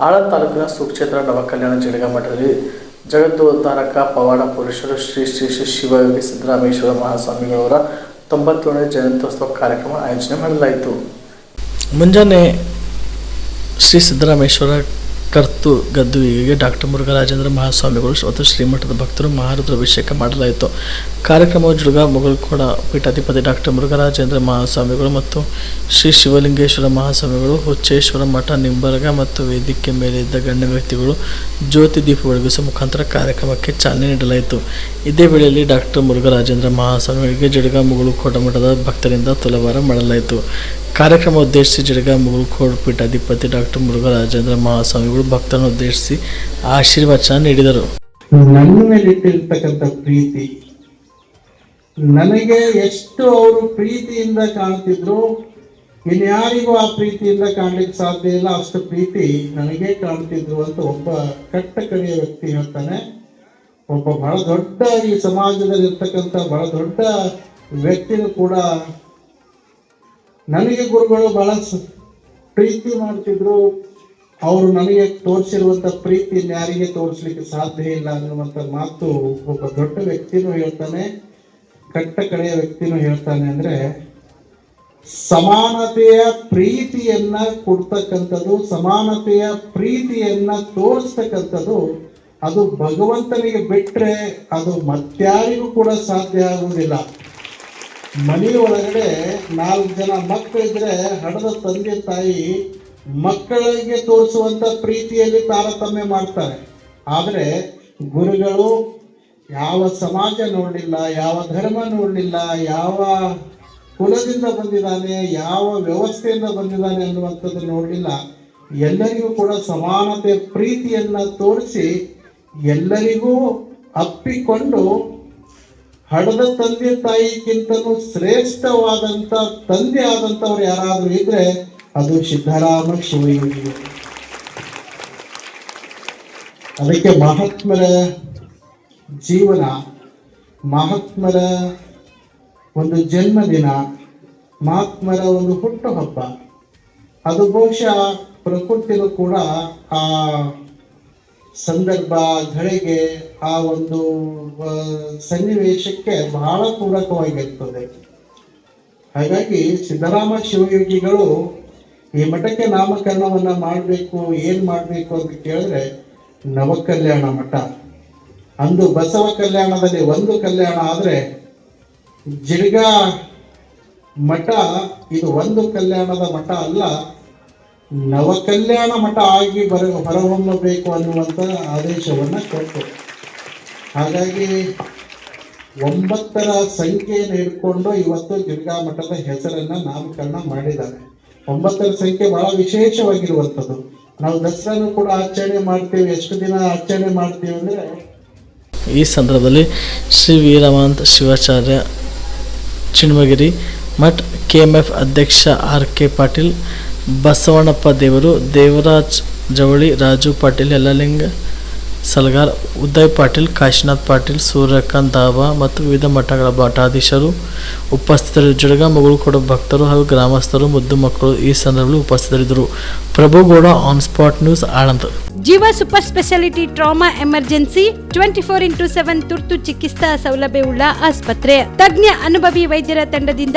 ಆಳಂದ ತಾಲೂಕಿನ ಸುಕ್ಷೇತ್ರ ನವಕಲ್ಯಾಣ ಜಡಗ ಮಠದಲ್ಲಿ ಜಗದ್ದೋದ್ಧಾರಕ ಪವಾಡ ಪುರುಷರು ಶ್ರೀ ಶ್ರೀ ಶ್ರೀ ಶಿವಯೋಗಿ ಸಿದ್ದರಾಮೇಶ್ವರ ಮಹಾಸ್ವಾಮಿಗಳವರ ತೊಂಬತ್ತೇಳನೇ ಜಯಂತ್ಯೋತ್ಸವ ಕಾರ್ಯಕ್ರಮ ಆಯೋಜನೆ ಮಾಡಲಾಯಿತು. ಮುಂಜಾನೆ ಶ್ರೀ ಸಿದ್ದರಾಮೇಶ್ವರ ಕರ್ತು ಗದ್ದುವಿಗೆ ಡಾಕ್ಟರ್ ಮುರುಘರಾಜೇಂದ್ರ ಮಹಾಸ್ವಾಮಿಗಳು ಮತ್ತು ಶ್ರೀಮಠದ ಭಕ್ತರು ಮಹಾರುದ್ರಾಭಿಷೇಕ ಮಾಡಲಾಯಿತು. ಕಾರ್ಯಕ್ರಮವು ಜುಡುಗ ಮುಗಲ್ಕೋಡ ಪೀಠಾಧಿಪತಿ ಡಾಕ್ಟರ್ ಮುರುಘರಾಜೇಂದ್ರ ಮಹಾಸ್ವಾಮಿಗಳು ಮತ್ತು ಶ್ರೀ ಶಿವಲಿಂಗೇಶ್ವರ ಮಹಾಸ್ವಾಮಿಗಳು, ಹುಚ್ಚೇಶ್ವರ ಮಠ, ನಿಂಬರ್ಗ ಮತ್ತು ವೇದಿಕೆ ಮೇಲೆ ಇದ್ದ ಗಣ್ಯ ವ್ಯಕ್ತಿಗಳು ಜ್ಯೋತಿ ದೀಪ ಬೆಳಗಿಸುವ ಮುಖಾಂತರ ಕಾರ್ಯಕ್ರಮಕ್ಕೆ ಚಾಲನೆ ನೀಡಲಾಯಿತು. ಇದೇ ವೇಳೆಯಲ್ಲಿ ಡಾಕ್ಟರ್ ಮುರುಘರಾಜೇಂದ್ರ ಮಹಾಸ್ವಾಮಿಗಳಿಗೆ ಜಡಗ ಮುಗುಳುಕೋಟ ಮಠದ ಭಕ್ತರಿಂದ ತುಲಭಾರ ಮಾಡಲಾಯಿತು. ಕಾರ್ಯಕ್ರಮ ಉದ್ದೇಶಿಸಿ ಜಡಗ ಮುಗುಳ್ಕೋಡ್ ಪೀಠಾಧಿಪತಿ ಡಾಕ್ಟರ್ ಮುರುಘರಾಜೇಂದ್ರ ಮಹಾಸ್ವಾಮಿಗಳು ಭಕ್ತರನ್ನು ಉದ್ದೇಶಿಸಿ ಆಶೀರ್ವಚನ ನೀಡಿದರು. ನನ್ನ ಮೇಲೆ ಇಟ್ಟಿರ್ತಕ್ಕಂಥ ಪ್ರೀತಿ, ನನಗೆ ಎಷ್ಟು ಅವರು ಪ್ರೀತಿಯಿಂದ ಕಾಣ್ತಿದ್ರು ಇನ್ಯಾರಿಗೂ ಆ ಪ್ರೀತಿಯಿಂದ ಕಾಣ್ಲಿಕ್ಕೆ ಸಾಧ್ಯ ಇಲ್ಲ, ಅಷ್ಟು ಪ್ರೀತಿ ನನಗೆ ಕಾಣ್ತಿದ್ರು ಅಂತ ಒಬ್ಬ ಕಟ್ಟ ಕಡೆಯ ವ್ಯಕ್ತಿ ಹೇಳ್ತಾನೆ. ಒಬ್ಬ ಬಹಳ ದೊಡ್ಡ ಈ ಸಮಾಜದಲ್ಲಿ ಇರ್ತಕ್ಕಂಥ ಬಹಳ ದೊಡ್ಡ ವ್ಯಕ್ತಿನೂ ಕೂಡ ನನಗೆ ಗುರುಗಳು ಬಹಳ ಪ್ರೀತಿ ಮಾಡ್ತಿದ್ರು. ಅವರು ನನಗೆ ತೋರಿಸಿರುವಂತ ಪ್ರೀತಿ ಯಾರಿಗೆ ತೋರಿಸ್ಲಿಕ್ಕೆ ಸಾಧ್ಯ ಇಲ್ಲ ಅನ್ನುವಂಥ ಮಾತು ಒಬ್ಬ ದೊಡ್ಡ ವ್ಯಕ್ತಿನೂ ಹೇಳ್ತಾನೆ, ಕಟ್ಟ ಕಡೆಯ ವ್ಯಕ್ತಿನೂ ಹೇಳ್ತಾನೆ ಅಂದ್ರೆ, ಸಮಾನತೆಯ ಪ್ರೀತಿಯನ್ನ ಕೊಡ್ತಕ್ಕಂಥದ್ದು, ಸಮಾನತೆಯ ಪ್ರೀತಿಯನ್ನ ತೋರಿಸ್ತಕ್ಕಂಥದ್ದು, ಅದು ಭಗವಂತನಿಗೆ ಬಿಟ್ರೆ ಅದು ಮತ್ಯಾರಿಗೂ ಕೂಡ ಸಾಧ್ಯ ಆಗುವುದಿಲ್ಲ. ಮನೆ ಒಳಗಡೆ ನಾಲ್ಕು ಜನ ಮಕ್ಕಳಿದ್ರೆ ಹಡದ ತಂದೆ ತಾಯಿ ಮಕ್ಕಳಿಗೆ ತೋರಿಸುವಂತ ಪ್ರೀತಿಯಲ್ಲಿ ತಾರತಮ್ಯ ಮಾಡ್ತಾರೆ. ಆದರೆ ಗುರುಗಳು ಯಾವ ಸಮಾಜ ನೋಡಲಿಲ್ಲ, ಯಾವ ಧರ್ಮ ನೋಡಲಿಲ್ಲ, ಯಾವ ಕುಲದಿಂದ ಬಂದಿದ್ದಾನೆ, ಯಾವ ವ್ಯವಸ್ಥೆಯಿಂದ ಬಂದಿದ್ದಾನೆ ಅನ್ನುವಂಥದ್ದು ನೋಡಲಿಲ್ಲ. ಎಲ್ಲರಿಗೂ ಕೂಡ ಸಮಾನತೆ ಪ್ರೀತಿಯನ್ನ ತೋರಿಸಿ ಎಲ್ಲರಿಗೂ ಅಪ್ಪಿಕೊಂಡು ಹಡದ ತಂದೆ ತಾಯಿಗಿಂತಲೂ ಶ್ರೇಷ್ಠವಾದಂತ ತಂದೆ ಆದಂತವ್ರು ಯಾರಾದ್ರೂ ಇದ್ರೆ ಅದು ಸಿದ್ದರಾಮ ಶಿವಯೋಗಿ. ಅದಕ್ಕೆ ಮಹಾತ್ಮರ ಜೀವನ, ಮಹಾತ್ಮರ ಒಂದು ಜನ್ಮದಿನ, ಮಹಾತ್ಮರ ಒಂದು ಹುಟ್ಟುಹಬ್ಬ. ಅದು ಬಹುಶಃ ಪ್ರಕೃತಿಯೂ ಕೂಡ ಆ ಸಂದರ್ಭ ಘಳಿಗೆ ಆ ಒಂದು ಸನ್ನಿವೇಶಕ್ಕೆ ಬಹಳ ಪೂರಕವಾಗಿರ್ತದೆ ಹಾಗಾಗಿ ಸಿದ್ದರಾಮ ಶಿವಯೋಗಿಗಳು ಈ ಮಠಕ್ಕೆ ನಾಮಕರಣವನ್ನ ಮಾಡಬೇಕು, ಏನ್ ಮಾಡಬೇಕು ಅಂತ ಕೇಳಿದ್ರೆ ನವಕಲ್ಯಾಣ ಮಠ. ಅಂದು ಬಸವ ಕಲ್ಯಾಣದಲ್ಲಿ ಒಂದು ಕಲ್ಯಾಣ ಆದರೆ ಜಿಡ್ಗ ಮಠ ಇದು ಒಂದು ಕಲ್ಯಾಣದ ಮಠ ಅಲ್ಲ ನವಕಲ್ಯಾಣ ಮಠ ಆಗಿ ಬರ, ಹೊರಹೊಮ್ಮಬೇಕು ಅನ್ನುವಂಥ ಆದೇಶವನ್ನ ಕೊಟ್ಟು. ಹಾಗಾಗಿ ಒಂಬತ್ತರ ಸಂಖ್ಯೆಯನ್ನು ಇಟ್ಕೊಂಡು ಇವತ್ತು ದುರ್ಗಾ ಮಠದ ಹೆಸರನ್ನ ನಾಮಕರಣ ಮಾಡಿದ್ದಾರೆ. ಒಂಬತ್ತರ ಸಂಖ್ಯೆ ಬಹಳ ವಿಶೇಷವಾಗಿರುವಂಥದ್ದು. ನಾವು ದಸರಾನು ಕೂಡ ಆಚರಣೆ ಮಾಡ್ತೀವಿ. ಎಷ್ಟು ದಿನ ಆಚರಣೆ ಮಾಡ್ತೀವಿ ಅಂದ್ರೆ ಈ ಸಂದರ್ಭದಲ್ಲಿ Shri Veeramanta Shivacharya Chinmagiri Math K M F ಅಧ್ಯಕ್ಷ ಆರ್ ಕೆ ಪಾಟೀಲ್ ಬಸವಣ್ಣಪ್ಪ ದೇವರು, ದೇವರಾಜ್ ಜವಳಿ, ರಾಜು ಪಾಟೀಲ್, ಯಲ್ಲಲಿಂಗ ಸಲ್ಗಾರ್, ಉದಯ್ ಪಾಟೀಲ್, ಕಾಶಿನಾಥ್ ಪಾಟೀಲ್, ಸೂರ್ಯಕಾಂತ್ ದಾವಾ ಮತ್ತು ವಿವಿಧ ಮಠಗಳ ಮಠಾಧೀಶರು ಉಪಸ್ಥಿತರು ಜಡಗ ಕೊಡ ಭಕ್ತರು ಹಾಗೂ ಗ್ರಾಮಸ್ಥರು, ಮುದ್ದು ಮಕ್ಕಳು ಈ ಸಂದರ್ಭದಲ್ಲಿ ಉಪಸ್ಥಿತರಿದ್ದರು. Prabhugouda on spot news Aland Jeeva super speciality trauma emergency, twenty four into seven ತುರ್ತು ಚಿಕಿತ್ಸಾ ಸೌಲಭ್ಯವುಳ್ಳ ಆಸ್ಪತ್ರೆ. ತಜ್ಞ ಅನುಭವಿ ವೈದ್ಯರ ತಂಡದಿಂದ